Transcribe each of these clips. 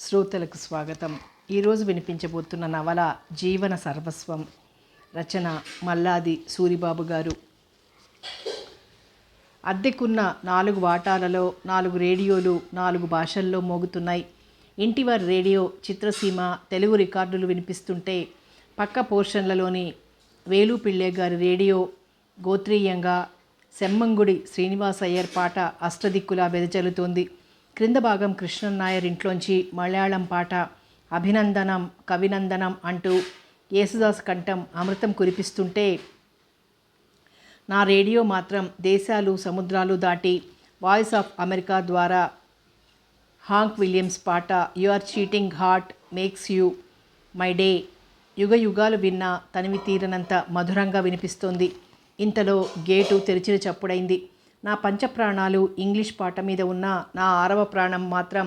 శ్రోతలకు స్వాగతం. ఈరోజు వినిపించబోతున్న నవల జీవన సర్వస్వం రచన మల్లాది సూరిబాబు గారు. అద్దెకున్న నాలుగు వాటాలలో నాలుగు రేడియోలు నాలుగు భాషల్లో మోగుతున్నాయి. ఇంటివారి రేడియో చిత్రసీమ తెలుగు రికార్డులు వినిపిస్తుంటే పక్క పోర్షన్లలోని వేలు పిళ్ళే గారి రేడియో గోత్రీయంగా సెమ్మంగుడి శ్రీనివాస అయ్యర్ పాట అష్టదిక్కులా వెదజల్లుతోంది. క్రింద భాగం కృష్ణన్ నాయర్ ఇంట్లోంచి మలయాళం పాట అభినందనం కవినందనం అంటూ యేసుదాస్ కంఠం అమృతం కురిపిస్తుంటే నా రేడియో మాత్రం దేశాలు సముద్రాలు దాటి వాయిస్ ఆఫ్ అమెరికా ద్వారా హాంక్ విలియమ్స్ పాట your cheating heart makes you my day యుగ యుగాలు విన్న తనివి తీరనంత మధురంగా వినిపిస్తోంది. ఇంతలో గేటు తెరిచిన చప్పుడైంది. నా పంచప్రాణాలు ఇంగ్లీష్ పాట మీద ఉన్న నా ఆరవ ప్రాణం మాత్రం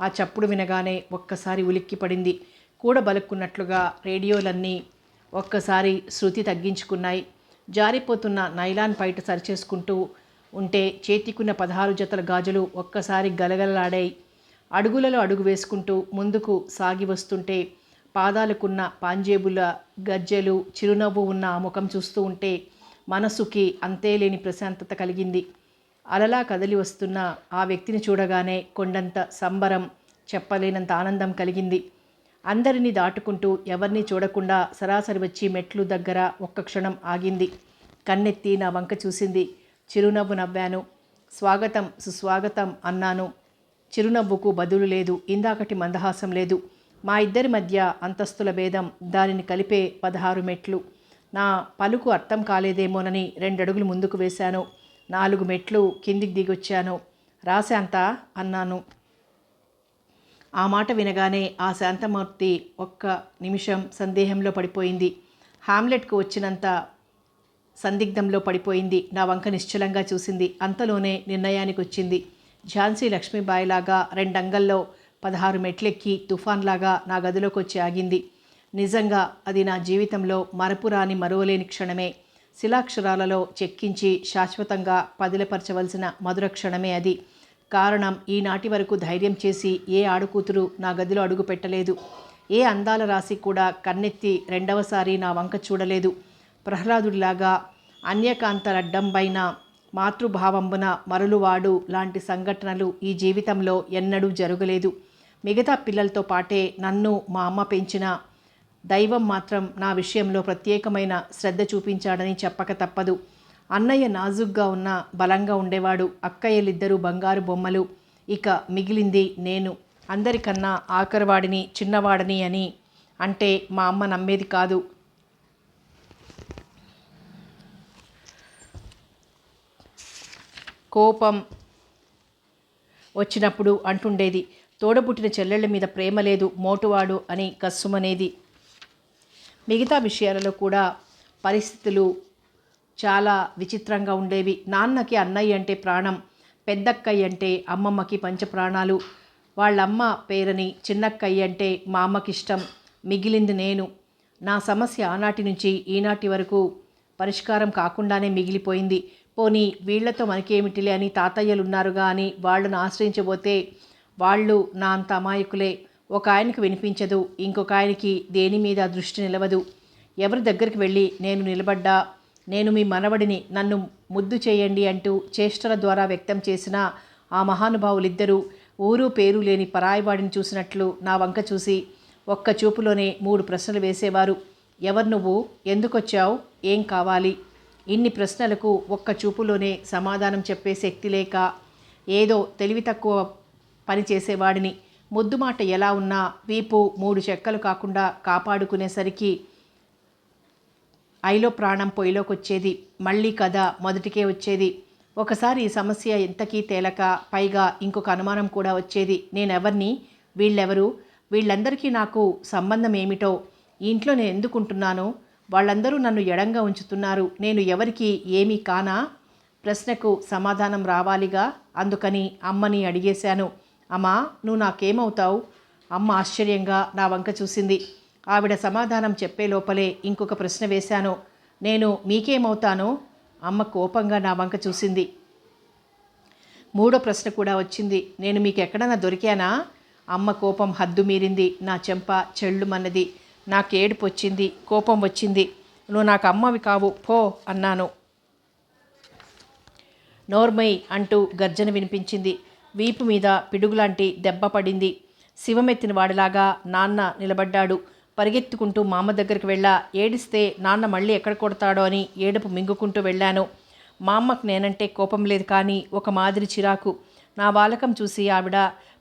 ఆ చప్పుడు వినగానే ఒక్కసారి ఉలిక్కిపడింది కూడబలుక్కున్నట్లుగా రేడియోలన్నీ ఒక్కసారి శృతి తగ్గించుకున్నాయి. జారిపోతున్న నైలాన్ పైట సరిచేసుకుంటూ ఉంటే చేతికున్న పదహారు జతల గాజులు ఒక్కసారి గలగలలాడాయి. అడుగులలో అడుగు వేసుకుంటూ ముందుకు సాగి వస్తుంటే పాదాలకున్న పాంజేబుల గజ్జెలు చిరునవ్వు ఉన్న ఆ ముఖం చూస్తూ ఉంటే మనసుకి అంతేలేని ప్రశాంతత కలిగింది. అలలా కదలి వస్తున్న ఆ వ్యక్తిని చూడగానే కొండంత సంబరం చెప్పలేనంత ఆనందం కలిగింది. అందరినీ దాటుకుంటూ ఎవరిని చూడకుండా సరాసరి వచ్చి మెట్లు దగ్గర ఒక్క క్షణం ఆగింది. కన్నెత్తి నా వంక చూసింది. చిరునవ్వు నవ్వాను. స్వాగతం సుస్వాగతం అన్నాను. చిరునవ్వుకు బదులు లేదు. ఇందాకటి మందహాసం లేదు. మా ఇద్దరి మధ్య అంతస్తుల భేదం దానిని కలిపే పదహారు మెట్లు. నా పలుకు అర్థం కాలేదేమోనని రెండడుగులు ముందుకు వేశాను. నాలుగు మెట్లు కిందికి దిగొచ్చాను. రాశాంతా? అన్నాను. ఆ మాట వినగానే ఆ శాంతమూర్తి ఒక్క నిమిషం సందేహంలో పడిపోయింది. హామ్లెట్కు వచ్చినంత సందిగ్ధంలో పడిపోయింది. నా వంక నిశ్చలంగా చూసింది. అంతలోనే నిర్ణయానికి వచ్చింది. ఝాన్సీ లక్ష్మీబాయిలాగా రెండంగల్లో పదహారు మెట్లెక్కి తుఫాన్లాగా నా గదిలోకి వచ్చి ఆగింది. నిజంగా అది నా జీవితంలో మరపురాని మరువలేని క్షణమే. శిలాక్షరాలలో చెక్కించి శాశ్వతంగా పదిలపరచవలసిన మధుర క్షణమే అది. కారణం ఈనాటి వరకు ధైర్యం చేసి ఏ ఆడుకూతురు నా గదిలో అడుగు పెట్టలేదు. ఏ అందాల రాశి కూడా కన్నెత్తి రెండవసారి నా వంక చూడలేదు. ప్రహ్లాదుడిలాగా అన్యకాంతరడ్డంబైన మాతృభావంబున మరులువాడు లాంటి సంఘటనలు ఈ జీవితంలో ఎన్నడూ జరగలేదు. మిగతా పిల్లలతో పాటే నన్ను మా అమ్మ పెంచిన దైవం మాత్రం నా విషయంలో ప్రత్యేకమైన శ్రద్ధ చూపించాడని చెప్పక తప్పదు. అన్నయ్య నాజుగ్గా ఉన్న బలంగా ఉండేవాడు. అక్కయ్యలిద్దరూ బంగారు బొమ్మలు. ఇక మిగిలింది నేను. అందరికన్నా ఆఖరివాడిని చిన్నవాడిని అని అంటే మా అమ్మ నమ్మేది కాదు. కోపం వచ్చినప్పుడు అంటుండేది తోడబుట్టిన చెల్లెళ్ళ మీద ప్రేమ లేదు మోటువాడు అని కస్సుమనేది. మిగతా విషయాలలో కూడా పరిస్థితులు చాలా విచిత్రంగా ఉండేవి. నాన్నకి అన్నయ్య అంటే ప్రాణం పెద్దక్కయ్య అంటే అమ్మమ్మకి పంచప్రాణాలు వాళ్ళమ్మ పేరని చిన్నక్కయ్య అంటే మా అమ్మకి ఇష్టం మిగిలింది నేను. నా సమస్య ఆనాటి నుంచి ఈనాటి వరకు పరిష్కారం కాకుండానే మిగిలిపోయింది. పోనీ వీళ్ళతో మనకేమిటిలే అని తాతయ్యలు ఉన్నారుగా అని వాళ్ళను ఆశ్రయించబోతే వాళ్ళు నా అంత అమాయకులే. ఒక ఆయనకు వినిపించదు ఇంకొక ఆయనకి దేని మీద దృష్టి నిలవదు. ఎవరి దగ్గరికి వెళ్ళి నేను నిలబడ్డా నేను మీ మనవడిని నన్ను ముద్దు చేయండి అంటూ చేష్టల ద్వారా వ్యక్తం చేసిన ఆ మహానుభావులిద్దరూ ఊరు పేరు లేని పరాయివాడిని చూసినట్లు నా వంక చూసి ఒక్క చూపులోనే మూడు ప్రశ్నలు వేసేవారు. ఎవరు నువ్వు? ఎందుకొచ్చావు? ఏం కావాలి? ఇన్ని ప్రశ్నలకు ఒక్క చూపులోనే సమాధానం చెప్పే శక్తి లేక ఏదో తెలివి తక్కువ పని చేసేవాడిని. ముద్దు మాట ఎలా ఉన్నా వీపు మూడు చెక్కలు కాకుండా కాపాడుకునేసరికి ఐలో ప్రాణం పొయ్యిలోకి వచ్చేది మళ్ళీ కథ మొదటికే వచ్చేది. ఒకసారి ఈ సమస్య ఎంతకీ తేలక పైగా ఇంకొక అనుమానం కూడా వచ్చేది. నేనెవరిని? వీళ్ళెవరు? వీళ్ళందరికీ నాకు సంబంధం ఏమిటో ఇంట్లో నేను ఎందుకుంటున్నాను? వాళ్ళందరూ నన్ను ఎడంగా ఉంచుతున్నారు. నేను ఎవరికి ఏమీ కానా? ప్రశ్నకు సమాధానం రావాలిగా? అందుకని అమ్మని అడిగేశాను. అమ్మా నువ్వు నాకేమవుతావు? అమ్మ ఆశ్చర్యంగా నా వంక చూసింది. ఆవిడ సమాధానం చెప్పే లోపలే ఇంకొక ప్రశ్న వేశాను. నేను మీకేమవుతాను? అమ్మ కోపంగా నా వంక చూసింది. మూడో ప్రశ్న కూడా వచ్చింది. నేను మీకు ఎక్కడన్నా దొరికానా? అమ్మ కోపం హద్దు మీరింది. నా చెంప చెళ్ళుమన్నది నాకేడుపు వచ్చింది కోపం వచ్చింది. నువ్వు నాకు అమ్మవి కావు పో అన్నాను. నోర్మై అంటూ గర్జన వినిపించింది. వీపు మీద పిడుగులాంటి దెబ్బ పడింది. శివమెత్తిన వాడిలాగా నాన్న నిలబడ్డాడు. పరిగెత్తుకుంటూ మామ దగ్గరికి వెళ్ళా. ఏడిస్తే నాన్న మళ్ళీ ఎక్కడ కొడతాడో అని ఏడుపు మింగుకుంటూ వెళ్ళాను. మా అమ్మకు నేనంటే కోపం లేదు కానీ ఒక మాదిరి చిరాకు. నా బాలకం చూసి ఆవిడ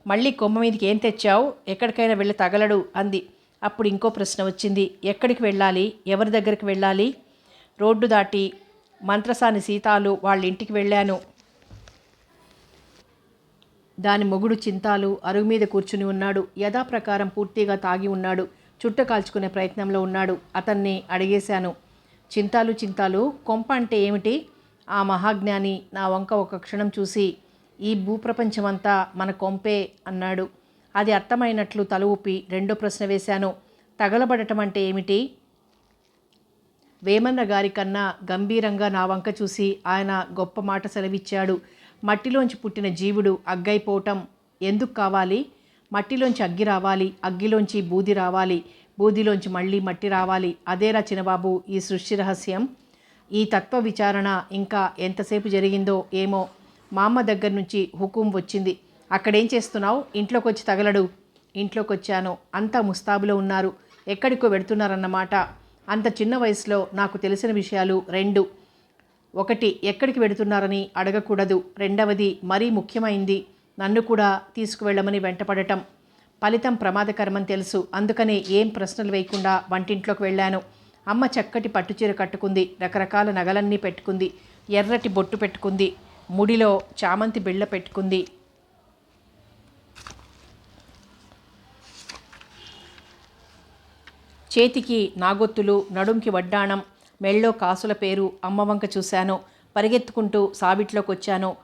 మళ్ళీ కొమ్మ మీదకి ఏం తెచ్చావు? ఎక్కడికైనా వెళ్ళి తగలడు అంది. అప్పుడు ఇంకో ప్రశ్న వచ్చింది. ఎక్కడికి వెళ్ళాలి? ఎవరి దగ్గరికి వెళ్ళాలి? రోడ్డు దాటి మంత్రసాని సీతాలు వాళ్ళ ఇంటికి వెళ్ళాను. దాని మొగుడు చింతాలు అరుగు మీద కూర్చుని ఉన్నాడు. యథాప్రకారం పూర్తిగా తాగి ఉన్నాడు. చుట్ట కాల్చుకునే ప్రయత్నంలో ఉన్నాడు. అతన్ని అడిగేశాను చింతాలు చింతాలు కొంప అంటే ఏమిటి? ఆ మహాజ్ఞాని నా వంక ఒక క్షణం చూసి ఈ భూప్రపంచమంతా మన కొంపే అన్నాడు. అది అర్థమైనట్లు తల ఊపి రెండో ప్రశ్న వేశాను తగలబడటం అంటే ఏమిటి? వేమన్న గారి కన్నా గంభీరంగా నా వంక చూసి ఆయన గొప్ప మాట సెలవిచ్చాడు. మట్టిలోంచి పుట్టిన జీవుడు అగ్గైపోవటం ఎందుకు కావాలి? మట్టిలోంచి అగ్గి రావాలి అగ్గిలోంచి బూది రావాలి బూదిలోంచి మళ్ళీ మట్టి రావాలి. అదేరా చిన్నబాబు ఈ సృష్టి రహస్యం. ఈ తత్వ విచారణ ఇంకా ఎంతసేపు జరిగిందో ఏమో మా అమ్మ దగ్గర నుంచి హుకుం వచ్చింది. అక్కడేం చేస్తున్నావు? ఇంట్లోకి వచ్చి తగలడు. ఇంట్లోకి వచ్చాను అంతా ముస్తాబులో ఉన్నారు. ఎక్కడికో వెడుతున్నారన్నమాట. అంత చిన్న వయసులో నాకు తెలిసిన విషయాలు రెండు. ఒకటి ఎక్కడికి వెడుతున్నారని అడగకూడదు. రెండవది మరీ ముఖ్యమైంది నన్ను కూడా తీసుకువెళ్ళమని వెంటపడటం. ఫలితం ప్రమాదకరమని తెలుసు. అందుకనే ఏం ప్రశ్నలు వేయకుండా వంటింట్లోకి వెళ్ళాను. అమ్మ చక్కటి పట్టుచీర కట్టుకుంది రకరకాల నగలన్నీ పెట్టుకుంది ఎర్రటి బొట్టు పెట్టుకుంది ముడిలో చామంతి బిళ్ళ పెట్టుకుంది. చేతికి నాగొత్తులు నడుంకి వడ్డాణం మెళ్ళో కాసుల పేరు అమ్మ వంక చూశాను. పరిగెత్తుకుంటూ సావిట్లోకి వచ్చాను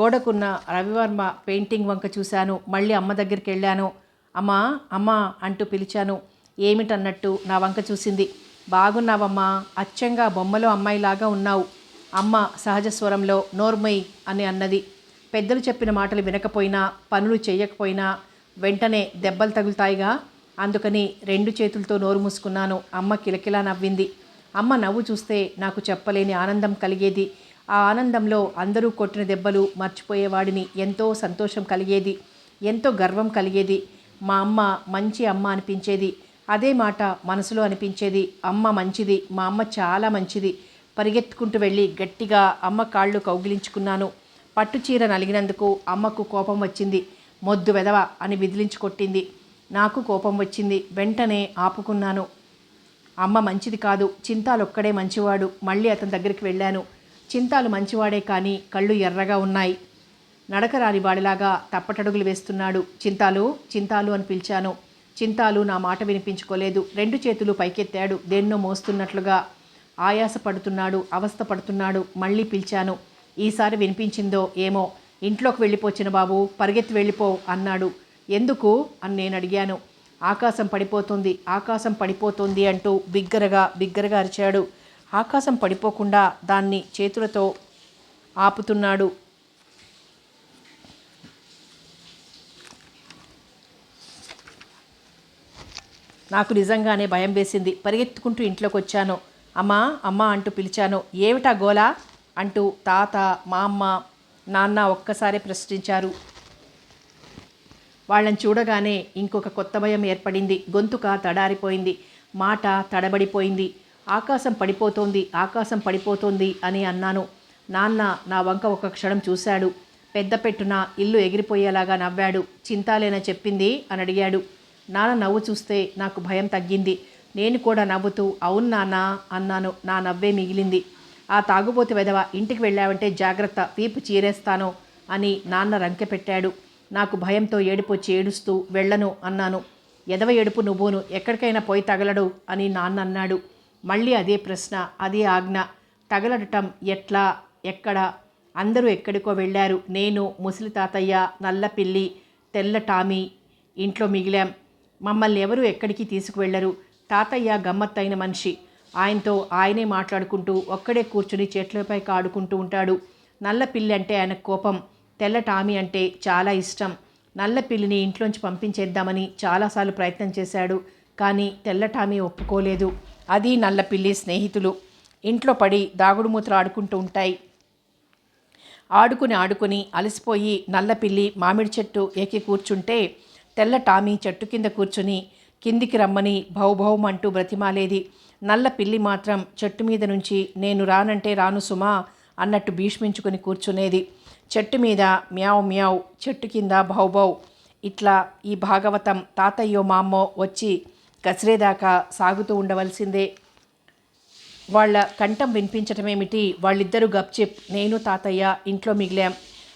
గోడకున్న రవివర్మ పెయింటింగ్ వంక చూశాను. మళ్ళీ అమ్మ దగ్గరికి వెళ్ళాను అమ్మా అమ్మా అంటూ పిలిచాను. ఏమిటన్నట్టు నా వంక చూసింది. బాగున్నావమ్మా అచ్చంగా బొమ్మలో అమ్మాయిలాగా ఉన్నావు. అమ్మ సహజ స్వరంలో నోర్మై అని అన్నది. పెద్దలు చెప్పిన మాటలు వినకపోయినా పనులు చేయకపోయినా వెంటనే దెబ్బలు తగులుతాయిగా. అందుకని రెండు చేతులతో నోరు మూసుకున్నాను. అమ్మ కిలకిలా నవ్వింది. అమ్మ నవ్వు చూస్తే నాకు చెప్పలేని ఆనందం కలిగేది. ఆ ఆనందంలో అందరూ కొట్టిన దెబ్బలు మర్చిపోయేవాడిని. ఎంతో సంతోషం కలిగేది. ఎంతో గర్వం కలిగేది. మా అమ్మ మంచి అమ్మ అనిపించేది. అదే మాట మనసులో అనిపించేది. అమ్మ మంచిది. మా అమ్మ చాలా మంచిది. పరిగెత్తుకుంటూ వెళ్ళి గట్టిగా అమ్మ కాళ్ళు కౌగిలించుకున్నాను. పట్టు చీర నలిగినందుకు అమ్మకు కోపం వచ్చింది. మొద్దు వెదవ అని విదిలించుకొట్టింది నాకు కోపం వచ్చింది. వెంటనే ఆపుకున్నాను. అమ్మ మంచిది కాదు చింతాలొక్కడే మంచివాడు మళ్ళీ అతని దగ్గరికి వెళ్ళాను. చింతాలు మంచివాడే కానీ కళ్ళు ఎర్రగా ఉన్నాయి. నడకరాని వాడిలాగా తప్పటడుగులు వేస్తున్నాడు. చింతాలు చింతాలు అని పిలిచాను. చింతాలు నా మాట వినిపించుకోలేదు. రెండు చేతులు పైకెత్తాడు. దేన్నో మోస్తున్నట్లుగా ఆయాస పడుతున్నాడు అవస్థ పడుతున్నాడు మళ్ళీ పిలిచాను. ఈసారి వినిపించిందో ఏమో. ఇంట్లోకి వెళ్ళిపోచిన బాబు పరిగెత్తి వెళ్ళిపో అన్నాడు. ఎందుకు? అని నేను అడిగాను. ఆకాశం పడిపోతుంది ఆకాశం పడిపోతుంది అంటూ బిగ్గరగా బిగ్గరగా అరిచాడు. ఆకాశం పడిపోకుండా దాన్ని చేతులతో ఆపుతున్నాడు. నాకు నిజంగానే భయం వేసింది. పరిగెత్తుకుంటూ ఇంట్లోకి వచ్చాను అమ్మా అమ్మా అంటూ పిలిచాను. ఏమిటా గోలా? అంటూ తాత మా అమ్మ నాన్న ఒక్కసారి ప్రశ్నించారు. వాళ్ళని చూడగానే ఇంకొక కొత్త భయం ఏర్పడింది. గొంతుక తడారిపోయింది. మాట తడబడిపోయింది. ఆకాశం పడిపోతోంది. ఆకాశం పడిపోతోంది అని అన్నాను. నాన్న నా వంక ఒక క్షణం చూశాడు. పెద్ద పెట్టున ఇల్లు ఎగిరిపోయేలాగా నవ్వాడు. చింతాలేనా చెప్పింది అని అడిగాడు. నాన్న నవ్వు చూస్తే నాకు భయం తగ్గింది. నేను కూడా నవ్వుతూ అవును నాన్న అన్నాను. నా నవ్వే మిగిలింది. ఆ తాగుబోతు వెధవ ఇంటికి వెళ్ళావంటే జాగ్రత్త. వీపు చీరేస్తాను అని నాన్న రంకె పెట్టాడు. నాకు భయంతో ఏడిపొచ్చి ఏడుస్తూ వెళ్ళను అన్నాను. ఎదవ ఏడుపు నువ్వును ఎక్కడికైనా పోయి తగలడు అని నాన్న అన్నాడు. మళ్ళీ అదే ప్రశ్న అదే ఆజ్ఞ. తగలడటం ఎట్లా ఎక్కడ? అందరూ ఎక్కడికో వెళ్ళారు. నేను ముసలి తాతయ్య నల్ల పిల్లి తెల్ల టామీ ఇంట్లో మిగిలాం. మమ్మల్ని ఎవరు ఎక్కడికి తీసుకువెళ్ళరు? తాతయ్య గమ్మత్తైన మనిషి. ఆయనతో ఆయనే మాట్లాడుకుంటూ ఒక్కడే కూర్చుని చెట్లపై ఆడుకుంటూ ఉంటాడు. నల్ల పిల్లి అంటే ఆయన కోపం. తెల్ల టామీ అంటే చాలా ఇష్టం. నల్ల పిల్లిని ఇంట్లోంచి పంపించేద్దామని చాలాసార్లు ప్రయత్నం చేశాడు కానీ తెల్ల టామీ ఒప్పుకోలేదు. అది నల్ల పిల్లి స్నేహితులు. ఇంట్లో పడి దాగుడు మూతలు ఆడుకుంటూ ఉంటాయి. ఆడుకుని ఆడుకుని అలసిపోయి నల్లపిల్లి మామిడి చెట్టు ఎక్కి కూర్చుంటే తెల్ల టామీ చెట్టు కింద కూర్చుని కిందికి రమ్మని భౌభౌం అంటూ బ్రతిమాలేది. నల్ల పిల్లి మాత్రం చెట్టు మీద నుంచి నేను రానంటే రాను సుమా అన్నట్టు భీష్మించుకుని కూర్చునేది. చెట్టు మీద మ్యావ్ మ్యావ్ చెట్టు కింద భౌభౌ ఇట్లా ఈ భాగవతం తాతయ్యో మామ్మో వచ్చి కసిరేదాకా సాగుతూ ఉండవలసిందే. వాళ్ళ కంఠం వినిపించటమేమిటి? వాళ్ళిద్దరూ గప్చిప్ నేను తాతయ్య ఇంట్లో మిగిలాం.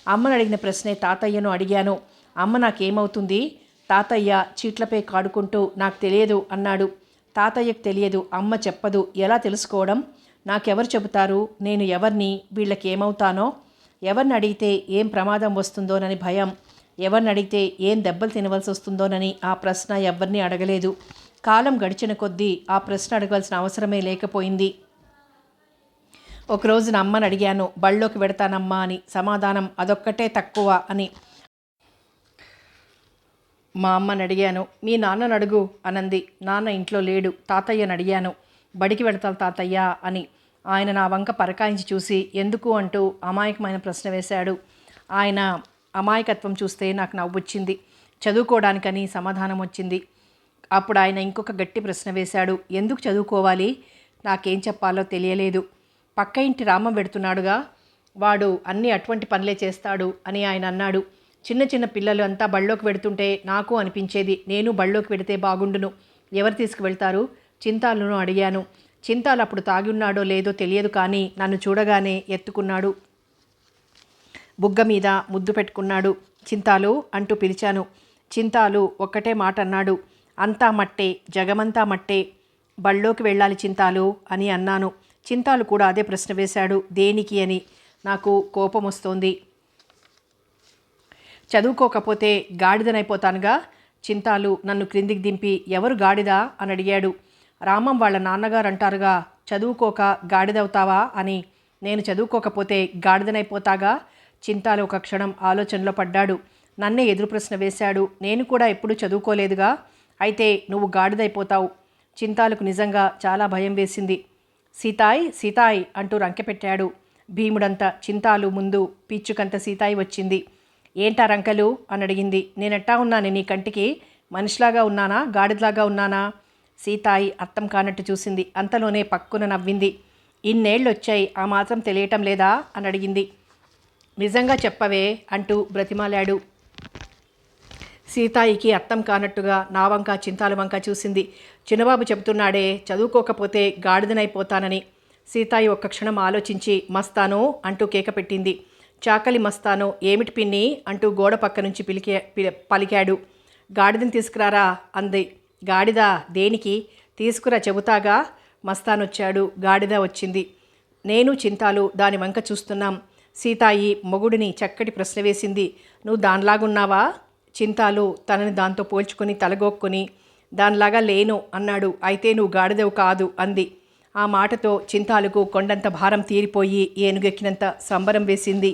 అమ్మను అడిగిన ప్రశ్నే తాతయ్యను అడిగాను. అమ్మ నాకేమవుతుంది? తాతయ్య చీట్లపై కాడుకుంటూ నాకు తెలియదు అన్నాడు. తాతయ్యకు తెలియదు. అమ్మ చెప్పదు. ఎలా తెలుసుకోవడం? నాకెవరు చెబుతారు? నేను ఎవరిని? వీళ్ళకి ఏమవుతానో ఎవరిని అడిగితే ఏం ప్రమాదం వస్తుందోనని భయం ఎవరిని అడిగితే ఏం దెబ్బలు తినవలసి వస్తుందోనని ఆ ప్రశ్న ఎవరిని అడగలేదు. కాలం గడిచిన కొద్దీ ఆ ప్రశ్న అడగవలసిన అవసరమే లేకపోయింది. ఒకరోజు నా అమ్మని అడిగాను బళ్ళోకి పెడతానమ్మా అని సమాధానం అదొక్కటే తక్కువ అని. మా అమ్మని అడిగాను మీ నాన్నను అడుగు అనంది నాన్న ఇంట్లో లేడు తాతయ్యని అడిగాను బడికి వెడతాను తాతయ్య అని. ఆయన నా వంక పరకాయించి చూసి ఎందుకు? అంటూ అమాయకమైన ప్రశ్న వేశాడు. ఆయన అమాయకత్వం చూస్తే నాకు నవ్వొచ్చింది చదువుకోవడానికని సమాధానం వచ్చింది. అప్పుడు ఆయన ఇంకొక గట్టి ప్రశ్న వేశాడు. ఎందుకు చదువుకోవాలి? నాకేం చెప్పాలో తెలియలేదు. పక్క ఇంటి రామం పెడుతున్నాడుగా. వాడు అన్ని అటువంటి పనులే చేస్తాడు అని ఆయన అన్నాడు. చిన్న చిన్న పిల్లలు అంతా బళ్ళోకి పెడుతుంటే నాకు అనిపించేది నేను బళ్ళోకి పెడితే బాగుండును. ఎవరు తీసుకువెళ్తారు? చింతాలను అడిగాను. చింతాలు అప్పుడు తాగి ఉన్నాడో లేదో తెలియదు కానీ నన్ను చూడగానే ఎత్తుకున్నాడు. బుగ్గ మీద ముద్దు పెట్టుకున్నాడు. చింతాలు అంటూ పిలిచాను. చింతాలు ఒక్కటే మాట అన్నాడు. అంతా మట్టే జగమంతా మట్టే. బళ్ళోకి వెళ్ళాలి చింతాలు అని అన్నాను. చింతాలు కూడా అదే ప్రశ్న వేశాడు. దేనికి అని? నాకు కోపం వస్తోంది. చదువుకోకపోతే గాడిదనైపోతానుగా? చింతాలు నన్ను క్రిందికి దింపి ఎవరు గాడిద? అని అడిగాడు. రామం వాళ్ళ నాన్నగారు అంటారుగా చదువుకోక గాడిదవుతావా? అని. నేను చదువుకోకపోతే గాడిదనైపోతాగా? చింతాలు ఒక క్షణం ఆలోచనలో పడ్డాడు. నన్నే ఎదురు ప్రశ్న వేశాడు. నేను కూడా ఎప్పుడూ చదువుకోలేదుగా? అయితే నువ్వు గాడిదైపోతావు. చింతాలకు నిజంగా చాలా భయం వేసింది. సీతాయ్ సీతాయ్ అంటూ రంకెపెట్టాడు భీముడంత చింతాలు ముందు పీచుకంత సీతాయి వచ్చింది. ఏంటా రంకలు? అని అడిగింది నేనెట్టా ఉన్నాను నీ కంటికి? మనిషిలాగా ఉన్నానా? గాడిదలాగా ఉన్నానా? సీతాయి అర్థం కానట్టు చూసింది. అంతలోనే పక్కున నవ్వింది. ఇన్నేళ్ళు వచ్చాయి ఆ మాత్రం తెలియటం లేదా? అని అడిగింది. నిజంగా చెప్పవే అంటూ బ్రతిమాలాడు. సీతాయికి అర్థం కానట్టుగా నా వంక చింతాల వంక చూసింది. చిన్నబాబు చెబుతున్నాడే చదువుకోకపోతే గాడిదనైపోతానని. సీతాయి ఒక్క క్షణం ఆలోచించి మస్తాను అంటూ కేక పెట్టింది. చాకలి మస్తాను ఏమిటి పిన్ని? అంటూ గోడ పక్క నుంచి పిలికే పలికాడు. గాడిదని తీసుకురారా? అంది. గాడిద దేనికి? తీసుకురా చెబుతాగా మస్తానొచ్చాడు. గాడిద వచ్చింది. నేను చింతాలు దాని వంక చూస్తున్నాం. సీతాయి మొగుడిని చక్కటి ప్రశ్న వేసింది. నువ్వు దానిలాగున్నావా? చింతాలు తనని దాంతో పోల్చుకొని తలగొక్కుని దానిలాగా లేను అన్నాడు. అయితే నువ్వు గాడిదవు కాదు అంది. ఆ మాటతో చింతాలకు కొండంత భారం తీరిపోయి ఏనుగెక్కినంత సంబరం వేసింది.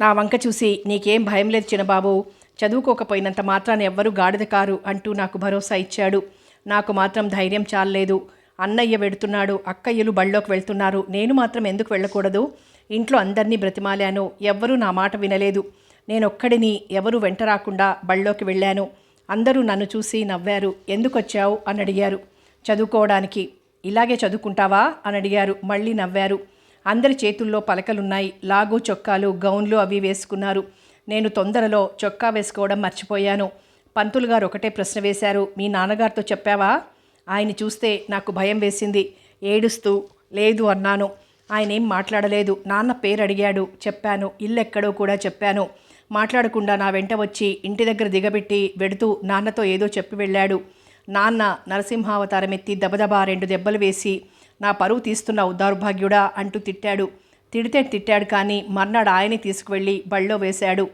నా వంక చూసి నీకేం భయం లేదు చిన్నబాబు. చదువుకోకపోయినంత మాత్రాన ఎవ్వరూ గాడిద కారు అంటూ నాకు భరోసా ఇచ్చాడు. నాకు మాత్రం ధైర్యం చాలలేదు. అన్నయ్య వెడుతున్నాడు. అక్కయ్యలు బళ్ళోకి వెళ్తున్నారు. నేను మాత్రం ఎందుకు వెళ్ళకూడదు? ఇంట్లో అందరినీ బ్రతిమాలాను. ఎవ్వరూ నా మాట వినలేదు. నేనొక్కడిని ఎవరు వెంట రాకుండా బళ్ళోకి వెళ్ళాను. అందరూ నన్ను చూసి నవ్వారు. ఎందుకు వచ్చావు అని అడిగారు. చదువుకోవడానికి. ఇలాగే చదువుకుంటావా? అని అడిగారు. మళ్ళీ నవ్వారు. అందరి చేతుల్లో పలకలున్నాయి. లాగు చొక్కాలు గౌన్లు అవి వేసుకున్నారు. నేను తొందరలో చొక్కా వేసుకోవడం మర్చిపోయాను. పంతులు గారు ఒకటే ప్రశ్న వేశారు. మీ నాన్నగారితో చెప్పావా? ఆయన చూస్తే నాకు భయం వేసింది. ఏడుస్తూ లేదు అన్నాను. ఆయన ఏం మాట్లాడలేదు. నాన్న పేరు అడిగాడు చెప్పాను. ఇల్లు ఎక్కడో కూడా చెప్పాను. మాట్లాడకుండా నా వెంట వచ్చి ఇంటి దగ్గర దిగబెట్టి వెడుతూ నాన్నతో ఏదో చెప్పి వెళ్ళాడు. నాన్న నరసింహావతారం ఎత్తి దబదబా రెండు దెబ్బలు వేసి నా పరువు తీస్తున్నావు దౌర్భాగ్యుడా అంటూ తిట్టాడు. తిడితే తిట్టాడు కానీ మర్నాడు ఆయన్ని తీసుకువెళ్ళి బళ్ళో వేశాడు.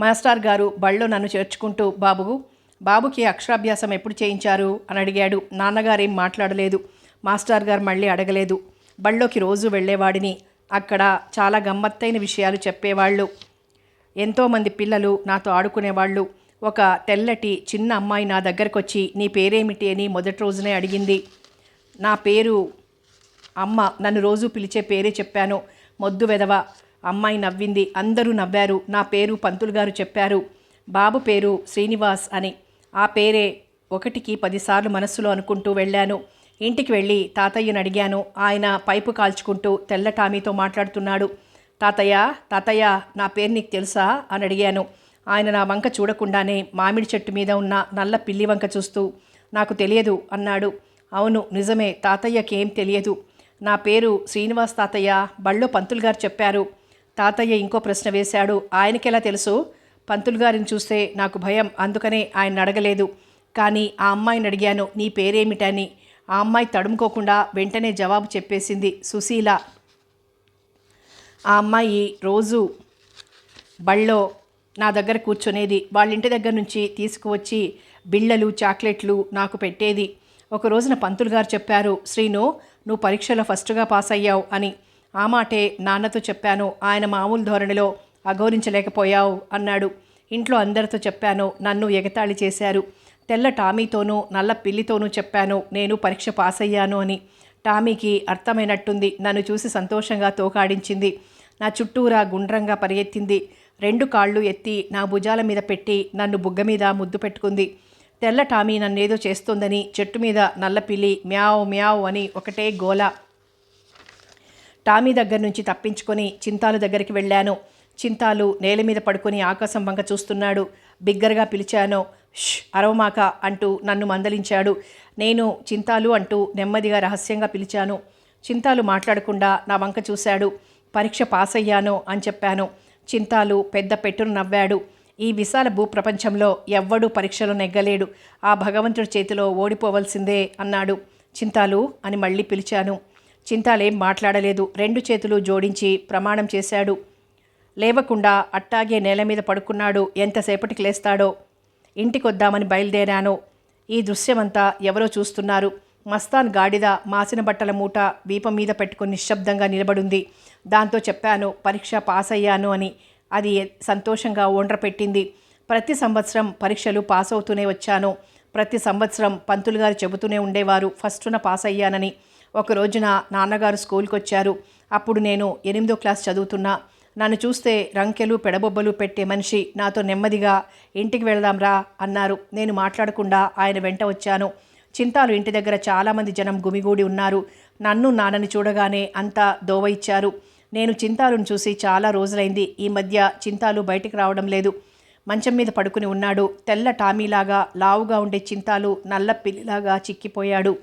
మాస్టర్ గారు బళ్ళో నన్ను చేర్చుకుంటూ బాబు బాబుకి అక్షరాభ్యాసం ఎప్పుడు చేయించారు? అని అడిగాడు. నాన్నగారేం మాట్లాడలేదు. మాస్టర్ గారు మళ్ళీ అడగలేదు. బళ్ళోకి రోజు వెళ్ళేవాడిని. అక్కడ చాలా గమ్మత్తైన విషయాలు చెప్పేవాళ్ళు. ఎంతోమంది పిల్లలు నాతో ఆడుకునేవాళ్ళు. ఒక తెల్లటి చిన్న అమ్మాయి నా దగ్గరకు వచ్చి నీ పేరేమిటి? అని మొదటి రోజునే అడిగింది. నా పేరు అమ్మ నన్ను రోజు పిలిచే పేరే చెప్పాను. మొద్దు వెదవ అమ్మాయి నవ్వింది. అందరూ నవ్వారు. నా పేరు పంతులు గారు చెప్పారు. బాబు పేరు శ్రీనివాస్ అని. ఆ పేరే ఒకటికి పదిసార్లు మనస్సులో అనుకుంటూ వెళ్ళాను. ఇంటికి వెళ్ళి తాతయ్యను అడిగాను. ఆయన పైపు కాల్చుకుంటూ తెల్ల టామీతో మాట్లాడుతున్నాడు. తాతయ్య తాతయ్య నా పేరు నీకు తెలుసా? అని అడిగాను. ఆయన నా వంక చూడకుండానే మామిడి చెట్టు మీద ఉన్న నల్ల పిల్లి వంక చూస్తూ నాకు తెలియదు అన్నాడు. అవును నిజమే. తాతయ్యకి ఏం తెలియదు. నా పేరు శ్రీనివాస్ తాతయ్య. బళ్ళో పంతులు గారు చెప్పారు. తాతయ్య ఇంకో ప్రశ్న వేశాడు. ఆయనకెలా తెలుసు? పంతులు గారిని చూస్తే నాకు భయం. అందుకనే ఆయన అడగలేదు. కానీ ఆ అమ్మాయిని అడిగాను. నీ పేరేమిటని. ఆ అమ్మాయి తడుముకోకుండా వెంటనే జవాబు చెప్పేసింది సుశీల. ఆ అమ్మాయి రోజు బళ్ళో నా దగ్గర కూర్చునేది. వాళ్ళ ఇంటి దగ్గర నుంచి తీసుకువచ్చి బిళ్ళలు చాక్లెట్లు నాకు పెట్టేది. ఒక రోజున పంతులు గారు చెప్పారు శ్రీను నువ్వు పరీక్షలో ఫస్ట్గా పాస్ అయ్యావు అని ఆ మాటే నాన్నతో చెప్పాను. ఆయన మామూలు ధోరణిలో అఘోరించలేకపోయావు అన్నాడు. ఇంట్లో అందరితో చెప్పాను. నన్ను ఎగతాళి చేశారు. తెల్ల టామీతోనూ నల్ల పిల్లితోనూ చెప్పాను. నేను పరీక్ష పాస్ అయ్యాను అని. టామీకి అర్థమైనట్టుంది. నన్ను చూసి సంతోషంగా తోకాడించింది. నా చుట్టూరా గుండ్రంగా పరిగెత్తింది. రెండు కాళ్ళు ఎత్తి నా భుజాల మీద పెట్టి నన్ను బుగ్గ మీద ముద్దు పెట్టుకుంది. తెల్ల టామీ నన్నేదో చేస్తుందని చెట్టు మీద నల్ల పిల్లి మ్యావ్ మ్యావ్ అని ఒకటే గోల. టామీ దగ్గర నుంచి తప్పించుకొని చింతాలు దగ్గరికి వెళ్ళాను. చింతాలు నేల మీద పడుకొని ఆకాశం వంక చూస్తున్నాడు. బిగ్గరగా పిలిచాను ష్ అరవమాక అంటూ నన్ను మందలించాడు. నేను చింతాలు అంటూ నెమ్మదిగా రహస్యంగా పిలిచాను. చింతాలు మాట్లాడకుండా నా వంక చూశాడు. పరీక్ష పాస్ అయ్యాను అని చెప్పాను. చింతాలు పెద్ద పెట్టును నవ్వాడు. ఈ విశాల భూప్రపంచంలో ఎవ్వడూ పరీక్షలు నెగ్గలేడు. ఆ భగవంతుడి చేతిలో ఓడిపోవలసిందే అన్నాడు. చింతాలు అని మళ్ళీ పిలిచాను. చింతాలేం మాట్లాడలేదు. రెండు చేతులు జోడించి ప్రమాణం చేశాడు. లేవకుండా అట్టాగే నేల మీద పడుకున్నాడు. ఎంతసేపటికి లేస్తాడో? ఇంటికొద్దామని బయలుదేరాను. ఈ దృశ్యమంతా ఎవరో చూస్తున్నారు. మస్తాన్ గాడిద మాసిన బట్టల మూట వీపం మీద పెట్టుకుని నిశ్శబ్దంగా నిలబడుంది. దాంతో చెప్పాను పరీక్ష పాస్ అయ్యాను అని. అది సంతోషంగా ఓండ్ర పెట్టింది. ప్రతి సంవత్సరం పరీక్షలు పాస్ అవుతూనే వచ్చాను. ప్రతి సంవత్సరం పంతులు గారు చెబుతూనే ఉండేవారు ఫస్టున పాస్ అయ్యానని. ఒక రోజున నాన్నగారు స్కూల్కి వచ్చారు. అప్పుడు నేను ఎనిమిదో క్లాస్ చదువుతున్నా. నన్ను చూస్తే రంకెలు పెడబొబ్బలు పెట్టే మనిషి నాతో నెమ్మదిగా ఇంటికి వెళదాంరా అన్నారు. నేను మాట్లాడకుండా ఆయన వెంట వచ్చాను. చింతాలు ఇంటి దగ్గర చాలామంది జనం గుమిగూడి ఉన్నారు. నన్ను నాన్నని చూడగానే అంతా దోవ ఇచ్చారు. నేను చింతాలును చూసి చాలా రోజులైంది. ఈ మధ్య చింతాలు బయటికి రావడం లేదు. మంచం మీద పడుకుని ఉన్నాడు. తెల్ల టామీలాగా లావుగా ఉండే చింతాలు నల్ల పిల్లిలాగా చిక్కిపోయాడు.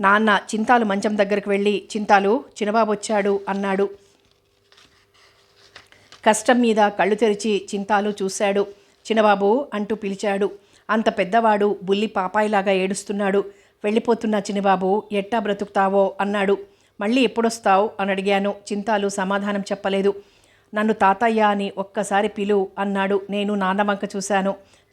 నాన్న చింతాలు మంచం దగ్గరికి వెళ్ళి చింతాలు చిన్నబాబు వచ్చాడు అన్నాడు. కష్టం మీద కళ్ళు తెరిచి చింతాలు చూశాడు. చిన్నబాబు అంటూ పిలిచాడు. అంత పెద్దవాడు బుల్లి పాపాయిలాగా ఏడుస్తున్నాడు. వెళ్ళిపోతున్న చిన్నబాబు ఎట్టా బ్రతుకుతావో అన్నాడు. మళ్ళీ ఎప్పుడొస్తావు? అని అడిగాను. చింతాలు సమాధానం చెప్పలేదు. నన్ను తాతయ్య అని ఒక్కసారి పిలు అన్నాడు. నేను నాన్న వంక చూశాను.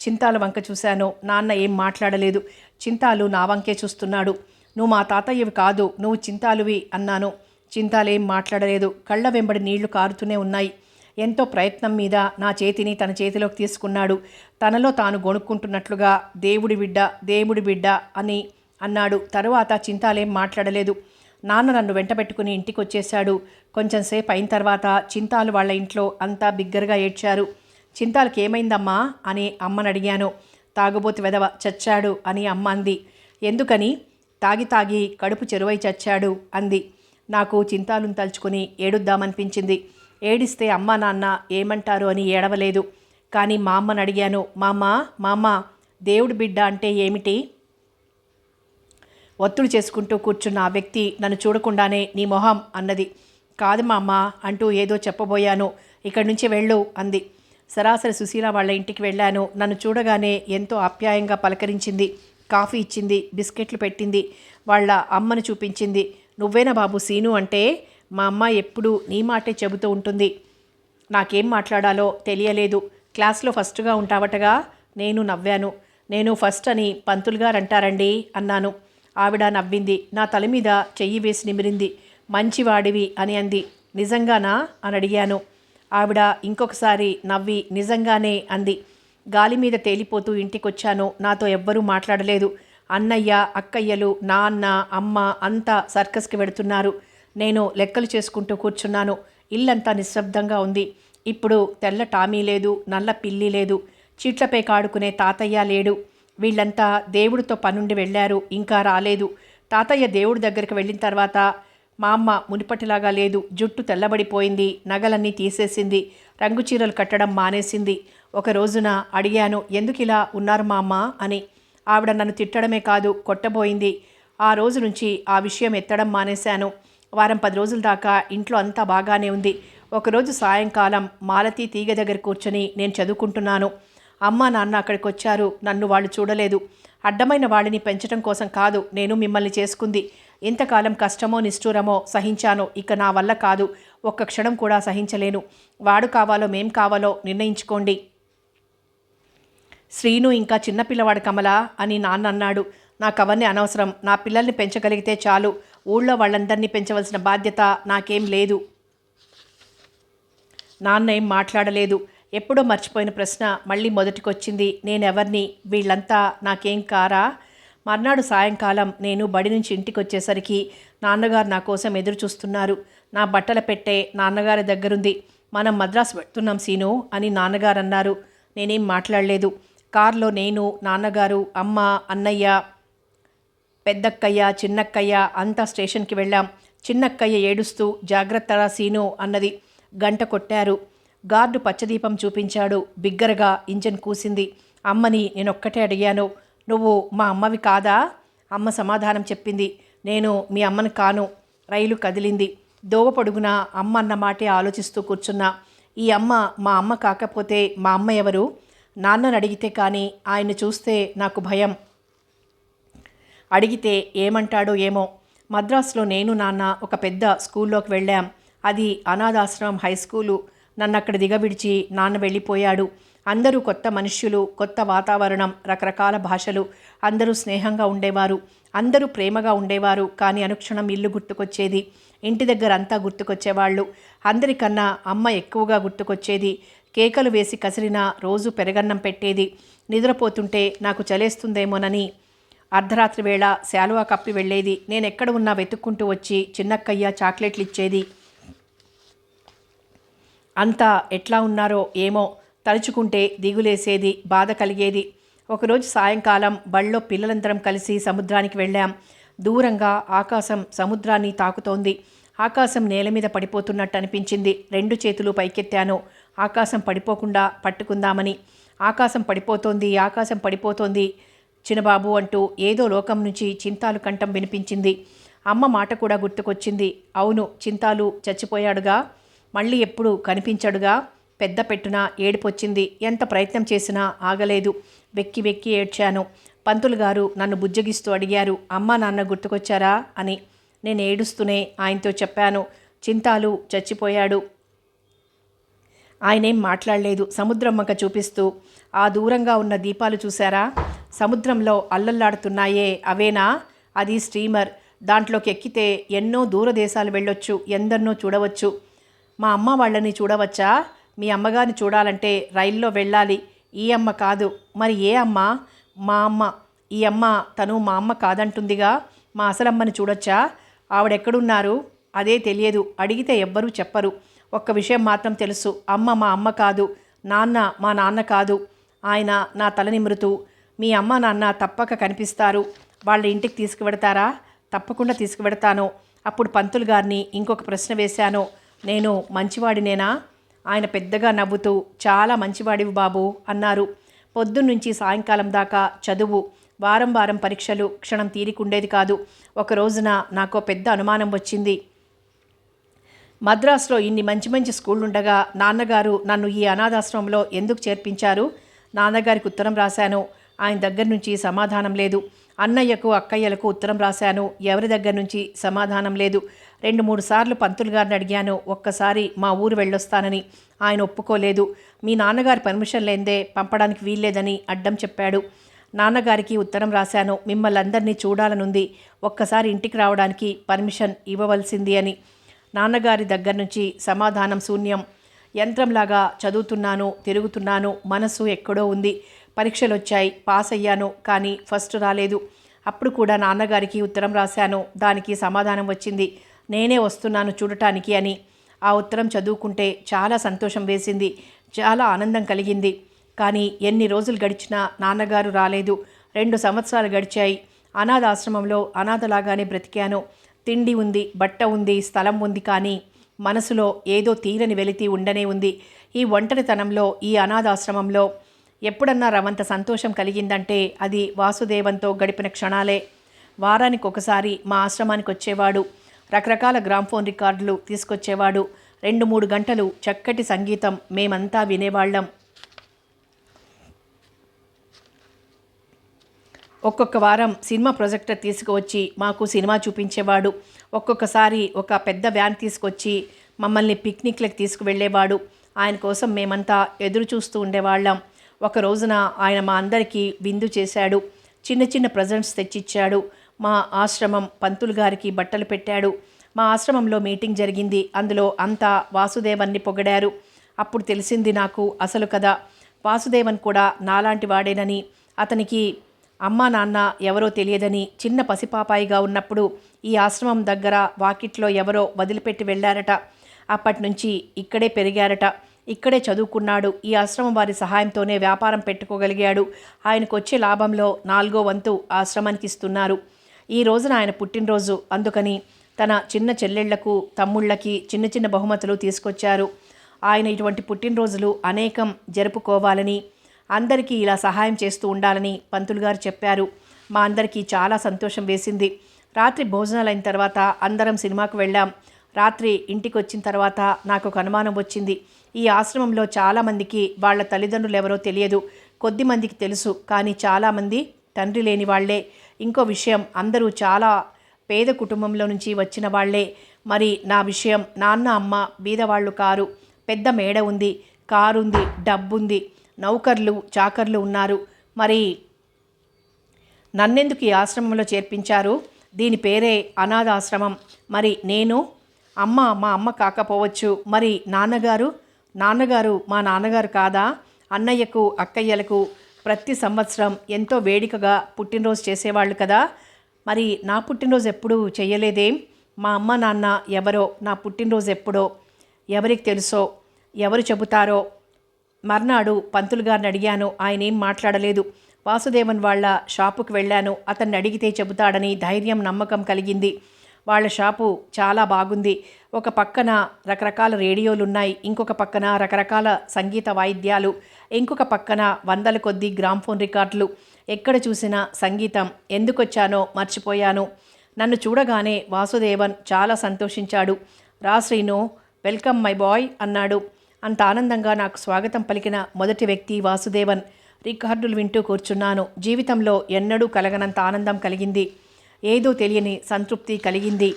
చింతాల వంక చూశాను. నాన్న ఏం మాట్లాడలేదు. చింతాలు నా వంకే చూస్తున్నాడు. నువ్వు మా తాతయ్యవి కాదు. నువ్వు చింతాలువి అన్నాను. చింతాలేం మాట్లాడలేదు. కళ్ళ వెంబడి నీళ్ళు కారుతూనే ఉన్నాయి. ఎంతో ప్రయత్నం మీద నా చేతిని తన చేతిలోకి తీసుకున్నాడు. తనలో తాను గొణుక్కుంటున్నట్లుగా దేవుడి బిడ్డ దేవుడి బిడ్డ అని అన్నాడు. తరువాత చింతాలేం మాట్లాడలేదు. నాన్న నన్ను వెంటబెట్టుకుని ఇంటికి వచ్చేశాడు కొంచెంసేపు అయిన తర్వాత చింతాలు వాళ్ళ ఇంట్లో అంతా బిగ్గరగా ఏడ్చారు. చింతాలకి ఏమైందమ్మా అని అమ్మని అడిగాను తాగుబోతు వెదవ చచ్చాడు అని అమ్మ అంది. ఎందుకని? తాగి తాగి కడుపు చెరువై చచ్చాడు అంది. నాకు చింతాలను తలుచుకుని ఏడుద్దామనిపించింది. ఏడిస్తే అమ్మా నాన్న ఏమంటారు అని ఏడవలేదు. కానీ మా అమ్మని అడిగాను మా అమ్మ మా దేవుడి బిడ్డ అంటే ఏమిటి? ఒత్తుడు చేసుకుంటూ కూర్చున్న ఆ వ్యక్తి నన్ను చూడకుండానే నీ మొహం అన్నది. కాదు మా అమ్మ అంటూ ఏదో చెప్పబోయాను. ఇక్కడి నుంచి వెళ్ళు అంది. సరాసరి సుశీల వాళ్ళ ఇంటికి వెళ్ళాను. నన్ను చూడగానే ఎంతో ఆప్యాయంగా పలకరించింది. కాఫీ ఇచ్చింది బిస్కెట్లు పెట్టింది వాళ్ళ అమ్మను చూపించింది. నువ్వేనా బాబు సీను అంటే? మా అమ్మ ఎప్పుడూ నీ మాటే చెబుతూ ఉంటుంది. నాకేం మాట్లాడాలో తెలియలేదు. క్లాస్లో ఫస్ట్గా ఉంటావటగా? నేను నవ్వాను. నేను ఫస్ట్ అని పంతులు గారు అంటారండి అన్నాను. ఆవిడ నవ్వింది. నా తల మీద చెయ్యి వేసి నిమిరింది. మంచివాడివి అని అంది. నిజంగానా? అని అడిగాను. ఆవిడ ఇంకొకసారి నవ్వి నిజంగానే అంది. గాలి మీద తేలిపోతూ ఇంటికొచ్చాను. నాతో ఎవ్వరూ మాట్లాడలేదు. అన్నయ్య అక్కయ్యలు నాన్న అమ్మ అంతా సర్కస్కి వెడుతున్నారు. నేను లెక్కలు చేసుకుంటూ కూర్చున్నాను. ఇల్లంతా నిశ్శబ్దంగా ఉంది. ఇప్పుడు తెల్ల టామీ లేదు నల్ల పిల్లి లేదు. చీట్లపై కాడుకునే తాతయ్య లేడు. వీళ్ళంతా దేవుడితో పనుండి వెళ్ళారు ఇంకా రాలేదు. తాతయ్య దేవుడి దగ్గరికి వెళ్ళిన తర్వాత మా అమ్మ మునిపటిలాగా లేదు జుట్టు తెల్లబడిపోయింది నగలన్నీ తీసేసింది రంగు చీరలు కట్టడం మానేసింది. ఒక రోజున అడిగాను ఎందుకు ఇలా ఉన్నారు మా అమ్మ? అని. ఆవిడ నన్ను తిట్టడమే కాదు కొట్టబోయింది. ఆ రోజు నుంచి ఆ విషయం ఎత్తడం మానేశాను. వారం పది రోజుల దాకా ఇంట్లో అంతా బాగానే ఉంది. ఒకరోజు సాయంకాలం మాలతి తీగ దగ్గర కూర్చొని నేను చదువుకుంటున్నాను. అమ్మ నాన్న అక్కడికి వచ్చారు నన్ను వాళ్ళు చూడలేదు. అడ్డమైన వాడిని పెంచడం కోసం కాదు నేను మిమ్మల్ని చేసుకుంది. ఇంతకాలం కష్టమో నిష్ఠూరమో సహించాను. ఇక నా వల్ల కాదు. ఒక్క క్షణం కూడా సహించలేను. వాడు కావాలో మేం కావాలో నిర్ణయించుకోండి. శ్రీను ఇంకా చిన్నపిల్లవాడు కమలా అని నాన్న అన్నాడు. నాకు అవన్నీ అనవసరం. నా పిల్లల్ని పెంచగలిగితే చాలు. ఊళ్ళో వాళ్ళందరినీ పెంచవలసిన బాధ్యత నాకేం లేదు. నాన్న ఏం మాట్లాడలేదు. ఎప్పుడో మర్చిపోయిన ప్రశ్న మళ్ళీ మొదటికొచ్చింది. నేనెవర్ని? వీళ్ళంతా నాకేం కారా? మర్నాడు సాయంకాలం నేను బడి నుంచి ఇంటికి వచ్చేసరికి నాన్నగారు నా కోసం ఎదురు చూస్తున్నారు నా బట్టల పెట్టే నాన్నగారి దగ్గరుంది. మనం మద్రాసు పెడుతున్నాం సీను అని నాన్నగారు అన్నారు నేనేం మాట్లాడలేదు. కారులో నేను నాన్నగారు అమ్మ అన్నయ్య పెద్దక్కయ్య చిన్నక్కయ్య అంతా స్టేషన్కి వెళ్ళాం. చిన్నక్కయ్య ఏడుస్తూ జాగ్రత్తరా సీను? అన్నది గంట కొట్టారు. గార్డు పచ్చదీపం చూపించాడు. బిగ్గరగా ఇంజన్ కూసింది. అమ్మని నేనొక్కటే అడిగాను. నువ్వు మా అమ్మవి కాదా? అమ్మ సమాధానం చెప్పింది. నేను మీ అమ్మను కాను. రైలు కదిలింది. దోవ పొడుగున అమ్మ అన్న మాటే ఆలోచిస్తూ కూర్చున్నా. ఈ అమ్మ మా అమ్మ కాకపోతే మా అమ్మ ఎవరు? నాన్నను అడిగితే కానీ ఆయన చూస్తే నాకు భయం. అడిగితే ఏమంటాడో ఏమో. మద్రాసులో నేను నాన్న ఒక పెద్ద స్కూల్లోకి వెళ్ళాం. అది అనాథాశ్రమం హై స్కూలు. నన్ను అక్కడ దిగబిడిచి నాన్న వెళ్ళిపోయాడు. అందరూ కొత్త మనుష్యులు కొత్త వాతావరణం రకరకాల భాషలు. అందరూ స్నేహంగా ఉండేవారు. అందరూ ప్రేమగా ఉండేవారు. కానీ అనుక్షణం ఇల్లు గుర్తుకొచ్చేది. ఇంటి దగ్గర అంతా గుర్తుకొచ్చేవాళ్ళు. అందరికన్నా అమ్మ ఎక్కువగా గుర్తుకొచ్చేది. కేకలు వేసి కసిరినా రోజు పెరగన్నం పెట్టేది. నిద్రపోతుంటే నాకు చలేస్తుందేమోనని అర్ధరాత్రి వేళ శాలువా కప్పి వెళ్ళేది. నేను ఎక్కడ ఉన్నా వెతుక్కుంటూ వచ్చి చిన్నక్కయ్య చాక్లెట్లు ఇచ్చేది అంతా ఎట్లా ఉన్నారో ఏమో తలుచుకుంటే దిగులేసేది బాధ కలిగేది. ఒకరోజు సాయంకాలం బళ్ళో పిల్లలందరం కలిసి సముద్రానికి వెళ్ళాం. దూరంగా ఆకాశం సముద్రాన్ని తాకుతోంది. ఆకాశం నేల మీద పడిపోతున్నట్టు అనిపించింది. రెండు చేతులు పైకెత్తాను. ఆకాశం పడిపోకుండా పట్టుకుందామని. ఆకాశం పడిపోతోంది ఆకాశం పడిపోతోంది చిన్నబాబు అంటూ ఏదో లోకం నుంచి చింతాలు కంఠం వినిపించింది. అమ్మ మాట కూడా గుర్తుకొచ్చింది. అవును చింతాలు చచ్చిపోయాడుగా. మళ్ళీ ఎప్పుడు కనిపించడుగా? పెద్ద పెట్టున ఏడుపొచ్చింది. ఎంత ప్రయత్నం చేసినా ఆగలేదు. వెక్కి వెక్కి ఏడ్చాను. పంతులు గారు నన్ను బుజ్జగిస్తూ అడిగారు అమ్మా నాన్న గుర్తుకొచ్చారా? అని. నేను ఏడుస్తూనే ఆయనతో చెప్పాను. చింతాలు చచ్చిపోయాడు. ఆయనేం మాట్లాడలేదు. సముద్రం వంక చూపిస్తూ ఆ దూరంగా ఉన్న దీపాలు చూశారా? సముద్రంలో అల్లల్లాడుతున్నాయే అవేనా? అది స్టీమర్. దాంట్లోకి ఎక్కితే ఎన్నో దూరదేశాలు వెళ్ళొచ్చు ఎందరినో చూడవచ్చు. మా అమ్మ వాళ్ళని చూడవచ్చా? మీ అమ్మగారిని చూడాలంటే రైల్లో వెళ్ళాలి. ఈ అమ్మ కాదు. మరి ఏ అమ్మ? మా అమ్మ. ఈ అమ్మ తను మా అమ్మ కాదంటుందిగా. మా అసలమ్మని చూడొచ్చా? ఆవిడెక్కడున్నారు? అదే తెలియదు. అడిగితే ఎవ్వరూ చెప్పరు. ఒక్క విషయం మాత్రం తెలుసు. అమ్మ మా అమ్మ కాదు. నాన్న మా నాన్న కాదు. ఆయన నా తల మీ అమ్మ నాన్న తప్పక కనిపిస్తారు. వాళ్ళ ఇంటికి తీసుకువెడతారా? తప్పకుండా తీసుకువెడతాను. అప్పుడు పంతులు గారిని ఇంకొక ప్రశ్న వేశాను. నేను మంచివాడినేనా? ఆయన పెద్దగా నవ్వుతూ చాలా మంచివాడివి బాబు అన్నారు. పొద్దున్నుంచి సాయంకాలం దాకా చదువు వారం వారం పరీక్షలు క్షణం తీరికుండేది కాదు. ఒక రోజున నాకు పెద్ద అనుమానం వచ్చింది. మద్రాసులో ఇన్ని మంచి మంచి స్కూళ్ళు ఉండగా నాన్నగారు నన్ను ఈ అనాథాశ్రమంలో ఎందుకు చేర్పించారు? నాన్నగారికి ఉత్తరం రాశాను. ఆయన దగ్గర నుంచి సమాధానం లేదు. అన్నయ్యకు అక్కయ్యలకు ఉత్తరం రాశాను. ఎవరి దగ్గర నుంచి సమాధానం లేదు. రెండు మూడు సార్లు పంతులు గారిని అడిగాను ఒక్కసారి మా ఊరు వెళ్ళొస్తానని. ఆయన ఒప్పుకోలేదు. మీ నాన్నగారి పర్మిషన్ లేందే పంపడానికి వీల్లేదని అడ్డం చెప్పాడు. నాన్నగారికి ఉత్తరం రాశాను. మిమ్మల్ని అందరినీ చూడాలనుంది. ఒక్కసారి ఇంటికి రావడానికి పర్మిషన్ ఇవ్వవలసింది అని. నాన్నగారి దగ్గర నుంచి సమాధానం శూన్యం. యంత్రంలాగా చదువుతున్నాను తిరుగుతున్నాను. మనసు ఎక్కడో ఉంది. పరీక్షలు వచ్చాయి పాస్ అయ్యాను కానీ ఫస్ట్ రాలేదు. అప్పుడు కూడా నాన్నగారికి ఉత్తరం రాశాను. దానికి సమాధానం వచ్చింది. నేనే వస్తున్నాను చూడటానికి అని ఆ ఉత్తరం చదువుకుంటే చాలా సంతోషం వేసింది చాలా ఆనందం కలిగింది. కానీ ఎన్ని రోజులు గడిచినా నాన్నగారు రాలేదు. రెండు సంవత్సరాలు గడిచాయి. అనాథాశ్రమంలో అనాథలాగానే బ్రతికాను. తిండి ఉంది బట్ట ఉంది స్థలం ఉంది కానీ మనసులో ఏదో తీరని వెలితి ఉండనే ఉంది. ఈ ఒంటరితనంలో ఈ అనాథాశ్రమంలో ఎప్పుడన్నా రవంత సంతోషం కలిగిందంటే అది వాసుదేవంతో గడిపిన క్షణాలే. వారానికి ఒకసారి మా ఆశ్రమానికి వచ్చేవాడు రకరకాల గ్రామ్ఫోన్ రికార్డులు తీసుకొచ్చేవాడు. రెండు మూడు గంటలు చక్కటి సంగీతం మేమంతా వినేవాళ్ళం. ఒక్కొక్క వారం సినిమా ప్రొజెక్టర్ తీసుకువచ్చి మాకు సినిమా చూపించేవాడు. ఒక్కొక్కసారి ఒక పెద్ద వ్యాన్ తీసుకొచ్చి మమ్మల్ని పిక్నిక్లకు తీసుకువెళ్ళేవాడు. ఆయన కోసం మేమంతా ఎదురు చూస్తూ ఉండేవాళ్ళం. ఒక రోజున ఆయన మా అందరికీ విందు చేశాడు. చిన్న చిన్న ప్రజెంట్స్ తెచ్చిచ్చాడు. మా ఆశ్రమం పంతులు గారికి బట్టలు పెట్టాడు. మా ఆశ్రమంలో మీటింగ్ జరిగింది. అందులో అంతా వాసుదేవన్ని పొగడారు. అప్పుడు తెలిసింది నాకు అసలు కదా వాసుదేవన్ కూడా నాలాంటి వాడేనని అతనికి అమ్మా నాన్న ఎవరో తెలియదని చిన్న పసిపాపాయిగా ఉన్నప్పుడు ఈ ఆశ్రమం దగ్గర వాకిట్లో ఎవరో వదిలిపెట్టి వెళ్ళారట. అప్పటి నుంచి ఇక్కడే పెరిగారట. ఇక్కడే చదువుకున్నాడు. ఈ ఆశ్రమం వారి సహాయంతోనే వ్యాపారం పెట్టుకోగలిగాడు. ఆయనకు వచ్చే లాభంలో నాలుగో వంతు ఆశ్రమానికి ఇస్తున్నారు ఈ రోజున ఆయన పుట్టినరోజు. అందుకని తన చిన్న చెల్లెళ్ళకు తమ్ముళ్ళకి చిన్న చిన్న బహుమతులు తీసుకొచ్చారు. ఆయన ఇటువంటి పుట్టినరోజులు అనేకం జరుపుకోవాలని అందరికీ ఇలా సహాయం చేస్తూ ఉండాలని పంతులు గారు చెప్పారు. మా అందరికీ చాలా సంతోషం వేసింది. రాత్రి భోజనాలు అయిన తర్వాత అందరం సినిమాకు వెళ్ళాం. రాత్రి ఇంటికి వచ్చిన తర్వాత నాకు ఒక అనుమానం వచ్చింది. ఈ ఆశ్రమంలో చాలామందికి వాళ్ళ తల్లిదండ్రులు ఎవరో తెలియదు. కొద్ది మందికి తెలుసు. కానీ చాలామంది తండ్రి లేని వాళ్ళే. ఇంకో విషయం అందరూ చాలా పేద కుటుంబంలో నుంచి వచ్చిన వాళ్ళే. మరి నా విషయం నాన్న అమ్మ బీదవాళ్ళు కారు పెద్ద మేడ ఉంది కారుంది డబ్బుంది నౌకర్లు చాకర్లు ఉన్నారు. మరి నన్నెందుకు ఈ ఆశ్రమంలో చేర్పించారు? దీని పేరే అనాథాశ్రమం. మరి నేను అమ్మ మా అమ్మ కాకపోవచ్చు. మరి నాన్నగారు? నాన్నగారు మా నాన్నగారు కాదా? అన్నయ్యకు అక్కయ్యలకు ప్రతి సంవత్సరం ఎంతో వేడికగా పుట్టినరోజు చేసేవాళ్ళు కదా. మరి నా పుట్టినరోజు ఎప్పుడూ చేయలేదేం? మా అమ్మ నాన్న ఎవరో నా పుట్టినరోజు ఎప్పుడో ఎవరికి తెలుసో ఎవరు చెబుతారో? మర్నాడు పంతులు గారిని అడిగాను. ఆయన ఏం మాట్లాడలేదు. వాసుదేవన్ వాళ్ళ షాపుకు వెళ్ళాను. అతన్ని అడిగితే చెబుతాడని ధైర్యం నమ్మకం కలిగింది. వాళ్ళ షాపు చాలా బాగుంది. ఒక పక్కన రకరకాల రేడియోలు ఉన్నాయి ఇంకొక పక్కన రకరకాల సంగీత వాయిద్యాలు ఇంకొక పక్కన వందల కొద్ది గ్రామ్ఫోన్ రికార్డులు. ఎక్కడ చూసినా సంగీతం ఎందుకొచ్చానో మర్చిపోయాను. నన్ను చూడగానే వాసుదేవన్ చాలా సంతోషించాడు. రా శ్రీను వెల్కమ్ మై బాయ్ అన్నాడు. అంత ఆనందంగా నాకు స్వాగతం పలికిన మొదటి వ్యక్తి వాసుదేవన్. రికార్డులు వింటూ కూర్చున్నాను. జీవితంలో ఎన్నడూ కలగనంత ఆనందం కలిగింది. ఏదో తెలియని సంతృప్తి కలిగింది.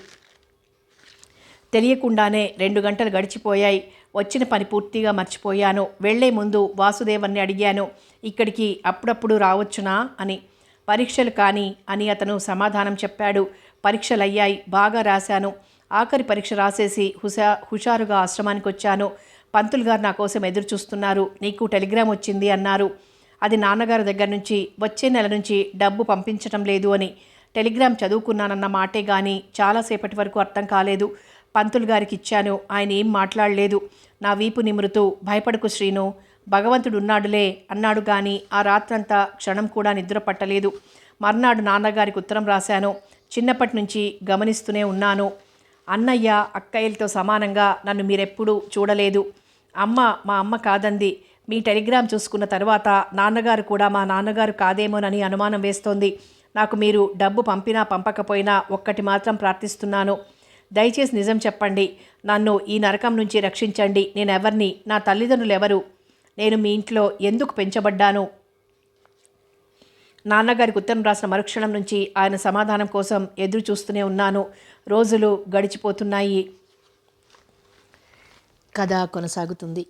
తెలియకుండానే రెండు గంటలు గడిచిపోయాయి. వచ్చిన పని పూర్తిగా మర్చిపోయాను. వెళ్ళే ముందు వాసుదేవన్ని అడిగాను ఇక్కడికి అప్పుడప్పుడు రావచ్చునా? అని. పరీక్షలు కానీ అని అతను సమాధానం చెప్పాడు. పరీక్షలు అయ్యాయి బాగా రాశాను. ఆఖరి పరీక్ష రాసేసి హుషా హుషారుగా ఆశ్రమానికి వచ్చాను. పంతులు గారు నా కోసం ఎదురు చూస్తున్నారు. నీకు టెలిగ్రామ్ వచ్చింది అన్నారు. అది నాన్నగారి దగ్గర నుంచి వచ్చే నెల నుంచి డబ్బు పంపించటం లేదు అని. టెలిగ్రామ్ చదువుకున్నానన్న మాటే కానీ చాలాసేపటి వరకు అర్థం కాలేదు. పంతులు గారికి ఇచ్చాను. ఆయన ఏం మాట్లాడలేదు. నా వీపు నిమురుతూ భయపడకు శ్రీను. భగవంతుడు ఉన్నాడులే అన్నాడు కానీ ఆ రాత్రంతా క్షణం కూడా నిద్ర పట్టలేదు. మర్నాడు నాన్నగారికి ఉత్తరం రాశాను. చిన్నప్పటి నుంచి గమనిస్తూనే ఉన్నాను. అన్నయ్య అక్కయ్యలతో సమానంగా నన్ను మీరెప్పుడూ చూడలేదు. అమ్మ మా అమ్మ కాదంది. మీ టెలిగ్రామ్ చూసుకున్న తర్వాత నాన్నగారు కూడా మా నాన్నగారు కాదేమోనని అనుమానం వేస్తోంది. నాకు మీరు డబ్బు పంపినా పంపకపోయినా ఒక్కటి మాత్రం ప్రార్థిస్తున్నాను. దయచేసి నిజం చెప్పండి. నన్ను ఈ నరకం నుంచి రక్షించండి. నేను ఎవరిని నా తల్లిదండ్రులు ఎవరు నేను మీ ఇంట్లో ఎందుకు పెంచబడ్డాను? నాన్నగారికి ఉత్తరం రాసిన మరుక్షణం నుంచి ఆయన సమాధానం కోసం ఎదురు చూస్తూనే ఉన్నాను. రోజులు గడిచిపోతున్నాయి. కథ కొనసాగుతుంది.